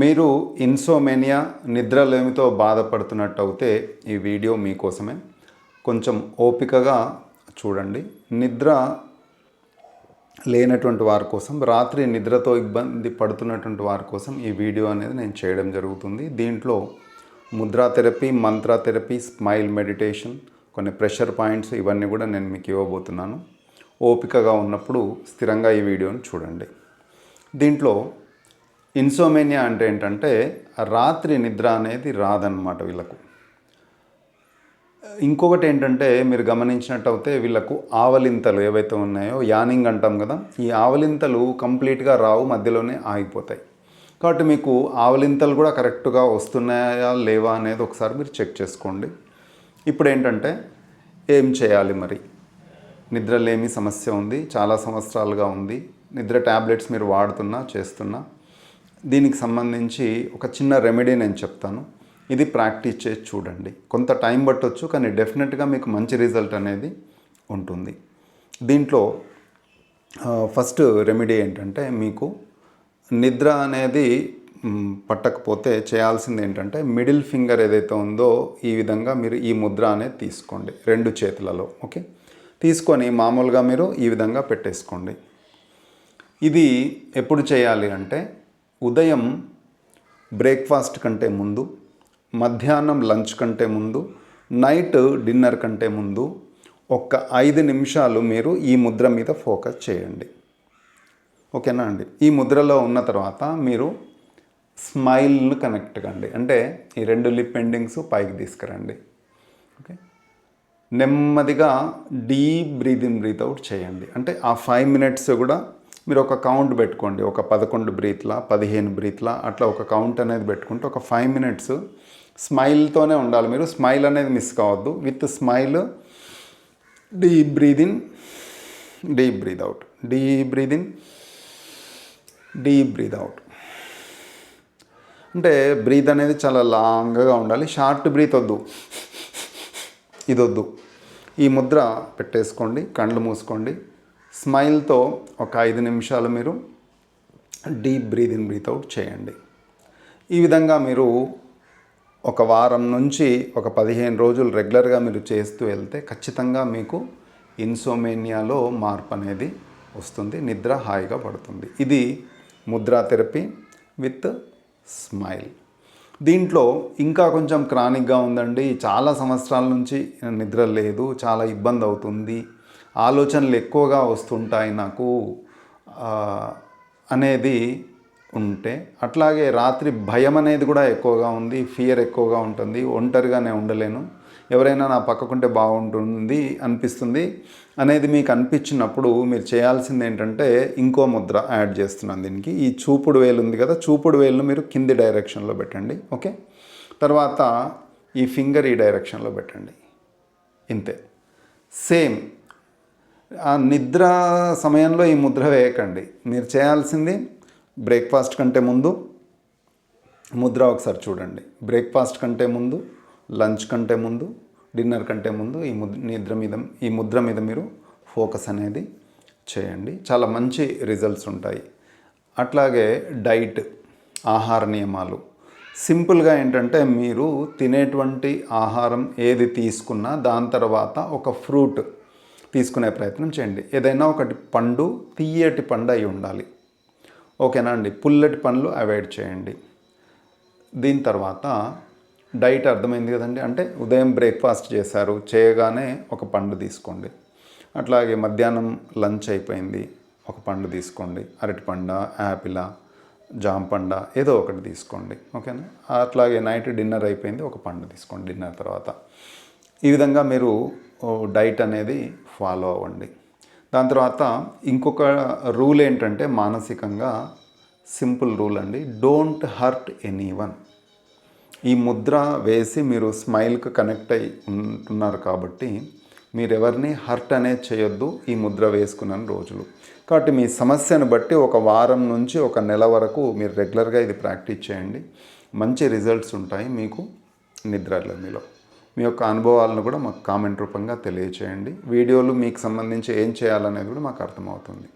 మీరు ఇన్సోమేనియా నిద్రలేమితో బాధపడుతున్నట్టు అయితే ఈ వీడియో మీకోసమే. కొంచెం ఓపికగా చూడండి. నిద్ర లేనటువంటి వారి కోసం రాత్రి నిద్రతో ఇబ్బంది పడుతున్నటువంటి వారి కోసం ఈ వీడియో అనేది నేను చేయడం జరుగుతుంది. దీంట్లో ముద్రా థెరపీ మంత్ర థెరపీ స్మైల్ మెడిటేషన్ కొన్ని ప్రెషర్ పాయింట్స్ ఇవన్నీ కూడా నేను మీకు ఇవ్వబోతున్నాను. ఓపికగా ఉన్నప్పుడు స్థిరంగా ఈ వీడియోని చూడండి. దీంట్లో ఇన్సోమేనియా అంటే ఏంటంటే రాత్రి నిద్ర అనేది రాదన్నమాట వీళ్ళకు. ఇంకొకటి ఏంటంటే మీరు గమనించినట్టయితే వీళ్ళకు ఆవలింతలు ఏవైతే ఉన్నాయో యానింగ్ అంటాం కదా ఈ ఆవలింతలు కంప్లీట్గా రావు మధ్యలోనే ఆగిపోతాయి. కాబట్టి మీకు ఆవలింతలు కూడా కరెక్ట్గా వస్తున్నాయా లేవా అనేది ఒకసారి మీరు చెక్ చేసుకోండి. ఇప్పుడు ఏంటంటే ఏం చేయాలి మరి? నిద్రలేమి సమస్య ఉంది చాలా సంవత్సరాలుగా ఉంది నిద్ర ట్యాబ్లెట్స్ మీరు వాడుతున్నా చేస్తున్నా. దీనికి సంబంధించి ఒక చిన్న రెమెడీ నేను చెప్తాను. ఇది ప్రాక్టీస్ చేసి చూడండి. కొంత టైం పట్టొచ్చు కానీ డెఫినెట్గా మీకు మంచి రిజల్ట్ అనేది ఉంటుంది. దీంట్లో ఫస్ట్ రెమెడీ ఏంటంటే మీకు నిద్ర అనేది పట్టకపోతే చేయాల్సింది ఏంటంటే మిడిల్ ఫింగర్ ఏదైతే ఉందో ఈ విధంగా మీరు ఈ ముద్ర అనేది తీసుకోండి. రెండు చేతులలో ఓకే? తీసుకొని మామూలుగా మీరు ఈ విధంగా పెట్టేసుకోండి. ఇది ఎప్పుడు చేయాలి అంటే ఉదయం బ్రేక్ఫాస్ట్ కంటే ముందు మధ్యాహ్నం లంచ్ కంటే ముందు నైట్ డిన్నర్ కంటే ముందు ఒక్క ఐదు నిమిషాలు మీరు ఈ ముద్ర మీద ఫోకస్ చేయండి. ఓకేనా అండి? ఈ ముద్రలో ఉన్న తర్వాత మీరు స్మైల్ను కనెక్ట్ కండి. అంటే ఈ రెండు లిప్ ఎండింగ్స్ పైకి తీసుకురండి. ఓకే? నెమ్మదిగా డీప్ బ్రీదింగ్ బ్రీత్ అవుట్ చేయండి. అంటే ఆ ఫైవ్ మినిట్స్ కూడా మీరు ఒక కౌంట్ పెట్టుకోండి. ఒక పదకొండు బ్రీత్లా పదిహేను బ్రీత్లా అట్లా ఒక కౌంట్ అనేది పెట్టుకుంటే ఒక ఫైవ్ మినిట్స్ స్మైల్తోనే ఉండాలి. మీరు స్మైల్ అనేది మిస్ కావద్దు. With smile deep breathe in deep breathe out deep breathe in deep breathe out అంటే బ్రీత్ అనేది చాలా లాంగ్గా ఉండాలి. షార్ట్ బ్రీత్ వద్దు. ఇది వద్దు ఈ ముద్ర పెట్టేసుకోండి. కళ్ళు మూసుకోండి. స్మైల్తో ఒక ఐదు నిమిషాలు మీరు deep breath in breath out చేయండి. ఈ విధంగా మీరు ఒక వారం నుంచి ఒక పదిహేను రోజులు రెగ్యులర్గా మీరు చేస్తూ వెళ్తే ఖచ్చితంగా మీకు ఇన్సోమేనియాలో మార్పు అనేది వస్తుంది నిద్ర హాయిగా పడుతుంది. ఇది ముద్రా థెరపీ విత్ స్మైల్. దీంట్లో ఇంకా కొంచెం క్రానిక్గా ఉందండి. చాలా సంవత్సరాల నుంచి నిద్ర లేదు చాలా ఇబ్బంది అవుతుంది. ఆలోచనలు ఎక్కువగా వస్తుంటాయి నాకు అనేది ఉంటే. అట్లాగే రాత్రి భయం అనేది కూడా ఎక్కువగా ఉంది ఫియర్ ఎక్కువగా ఉంటుంది ఒంటరిగానే ఉండలేను. ఎవరైనా నా పక్కకుంటే బాగుంటుంది అనిపిస్తుంది అనేది మీకు అనిపించినప్పుడు మీరు చేయాల్సింది ఏంటంటే ఇంకో ముద్ర యాడ్ చేస్తున్నాను దీనికి. ఈ చూపుడు వేలు ఉంది కదా చూపుడు వేలును మీరు కింది డైరెక్షన్లో పెట్టండి ఓకే? తర్వాత ఈ ఫింగర్ ఈ డైరెక్షన్లో పెట్టండి ఇంతే. సేమ్ ఆ నిద్ర సమయంలో ఈ ముద్ర వేయకండి. మీరు చేయాల్సింది బ్రేక్ఫాస్ట్ కంటే ముందు ముద్ర ఒకసారి చూడండి. బ్రేక్ఫాస్ట్ కంటే ముందు లంచ్ కంటే ముందు డిన్నర్ కంటే ముందు ఈ ముద్ర నిద్ర మీద ఈ ముద్ర మీద మీరు ఫోకస్ అనేది చేయండి. చాలా మంచి రిజల్ట్స్ ఉంటాయి. అట్లాగే డైట్ ఆహార నియమాలు. సింపుల్గా ఏంటంటే మీరు తినేటువంటి ఆహారం ఏది తీసుకున్నా దాని తర్వాత ఒక ఫ్రూట్ తీసుకునే ప్రయత్నం చేయండి. ఏదైనా ఒకటి పండు తీయటి పండు అయి ఉండాలి. ఓకేనా అండి? పుల్లటి పండ్లు అవాయిడ్ చేయండి. దీని తర్వాత డైట్ అర్థమైంది కదండి? అంటే ఉదయం బ్రేక్ఫాస్ట్ చేశారు చేయగానే ఒక పండు తీసుకోండి. అట్లాగే మధ్యాహ్నం లంచ్ అయిపోయింది ఒక పండు తీసుకోండి. అరటి పండ జాంపండ ఏదో ఒకటి తీసుకోండి. ఓకేనా? అట్లాగే నైట్ డిన్నర్ అయిపోయింది ఒక పండు తీసుకోండి డిన్నర్ తర్వాత. ఈ విధంగా మీరు డైట్ అనేది ఫాలో అవ్వండి. దాని తర్వాత ఇంకొక రూల్ ఏంటంటే మానసికంగా సింపుల్ రూల్ అండి. డోంట్ హర్ట్ ఎనీ వన్ ఈ ముద్ర వేసి మీరు స్మైల్కి కనెక్ట్ అయి ఉంటున్నారు కాబట్టి మీరు ఎవరిని హర్ట్ అనేది చేయొద్దు ఈ ముద్ర వేసుకున్న రోజులు. కాబట్టి మీ సమస్యను బట్టి ఒక వారం నుంచి ఒక నెల వరకు మీరు రెగ్యులర్గా ఇది ప్రాక్టీస్ చేయండి. మంచి రిజల్ట్స్ ఉంటాయి మీకు నిద్రలో మీలో మీ యొక్క అనుభవాలను కూడా మాకు కామెంట్ రూపంగా తెలియచేయండి. వీడియోలు మీకు సంబంధించి ఏం చేయాలనేది కూడా మాకు అర్థమవుతుంది.